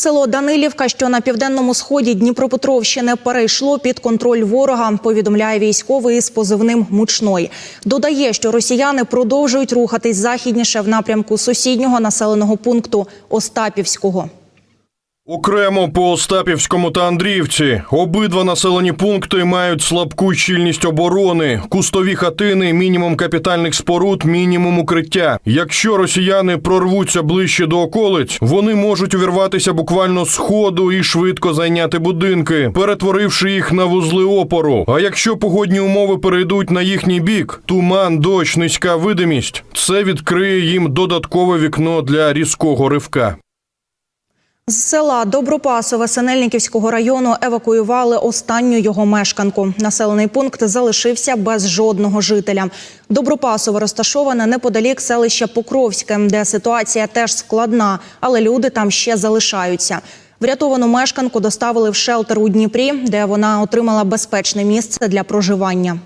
Село Данилівка, що на південному сході Дніпропетровщини, перейшло під контроль ворога. Повідомляє військовий із позивним Мучной. Додає, що росіяни продовжують рухатись західніше в напрямку сусіднього населеного пункту Остапівського. Окремо по Остапівському та Андріївці обидва населені пункти мають слабку щільність оборони, кустові хатини, мінімум капітальних споруд, мінімум укриття. Якщо росіяни прорвуться ближче до околиць, вони можуть увірватися буквально з ходу і швидко зайняти будинки, перетворивши їх на вузли опору. А якщо погодні умови перейдуть на їхній бік, туман, дощ, низька видимість, це відкриє їм додаткове вікно для різкого ривка. З села Добропасове Синельниківського району евакуювали останню його мешканку. Населений пункт залишився без жодного жителя. Добропасове розташоване неподалік селища Покровське, де ситуація теж складна, але люди там ще залишаються. Врятовану мешканку доставили в шелтер у Дніпрі, де вона отримала безпечне місце для проживання.